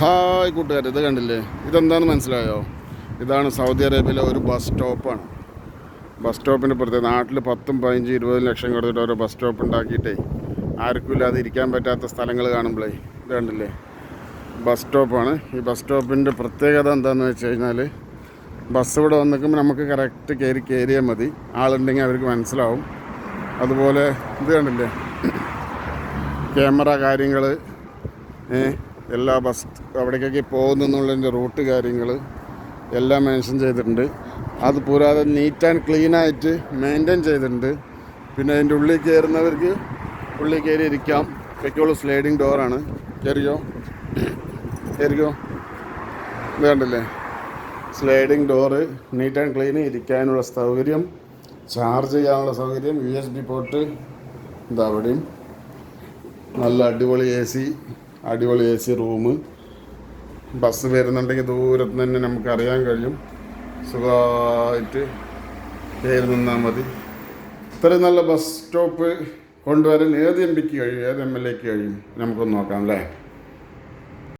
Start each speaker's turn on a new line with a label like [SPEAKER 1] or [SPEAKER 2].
[SPEAKER 1] Hi കൂട്ടുകാർ ഇത് കണ്ടില്ലേ? ഇതെന്താണെന്ന് മനസ്സിലായോ? ഇതാണ് സൗദി അറേബ്യയിലെ ഒരു ബസ് സ്റ്റോപ്പാണ് ബസ് സ്റ്റോപ്പിന്റെ പുറത്തേ നാട്ടിൽ പത്തും പതിനഞ്ചും ഇരുപതും ലക്ഷം കൊടുത്തിട്ട് ഓരോ ബസ് സ്റ്റോപ്പ് ഉണ്ടാക്കിയിട്ടേ ആർക്കും ഇല്ലാതെ ഇരിക്കാൻ പറ്റാത്ത സ്ഥലങ്ങൾ കാണുമ്പോഴേ ഇത് കണ്ടില്ലേ? ബസ് സ്റ്റോപ്പാണ് ഈ ബസ് സ്റ്റോപ്പിന്റെ പ്രത്യേകത എന്താണെന്ന് വെച്ച് കഴിഞ്ഞാൽ ബസ് ഇവിടെ വന്ന് നിൽക്കുമ്പോൾ നമുക്ക് കറക്റ്റ് കയറി കയറിയാൽ മതി. ആളുണ്ടെങ്കിൽ അവർക്ക് മനസ്സിലാവും. അതുപോലെ ഇത് കണ്ടില്ലേ? ക്യാമറ കാര്യങ്ങൾ എല്ലാ ബസ് അവിടേക്കൊക്കെ പോകുന്നതിന്റെ റൂട്ട് കാര്യങ്ങൾ എല്ലാം മെൻഷൻ ചെയ്തിട്ടുണ്ട്. അത് കൂടാതെ നീറ്റ് ആൻഡ് ക്ലീൻ ആയിട്ട് മെയിന്റെയിൻ ചെയ്തിട്ടുണ്ട്. പിന്നെ അതിന്റെ ഉള്ളിൽ കയറുന്നവർക്ക് ഉള്ളിൽ കയറി ഇരിക്കാം. വെക്കോളൂ സ്ലൈഡിങ് ഡോറാണ്. കയറിയോ കയറിയോ വേണ്ടല്ലേ sliding door neat and clean ഇരിക്കാനുള്ള സൗകര്യം ചാർജ് ചെയ്യാനുള്ള സൗകര്യം യു എസ് ബി പോർട്ട് ഇതവിടെയും നല്ല അടിപൊളി എ സി അടിപൊളി എ സി റൂം. ബസ് വരുന്നുണ്ടെങ്കിൽ ദൂരത്ത് തന്നെ നമുക്ക് അറിയാൻ കഴിയും. സുഖമായിട്ട് കയറി നിന്നാൽ മതി. ഇത്രയും നല്ല ബസ് സ്റ്റോപ്പ് കൊണ്ടുവരാൻ ഏത് എം പിക്ക് കഴിയും? ഏത് എം എൽ എക്ക് കഴിയും? നമുക്കൊന്ന് നോക്കാം അല്ലേ?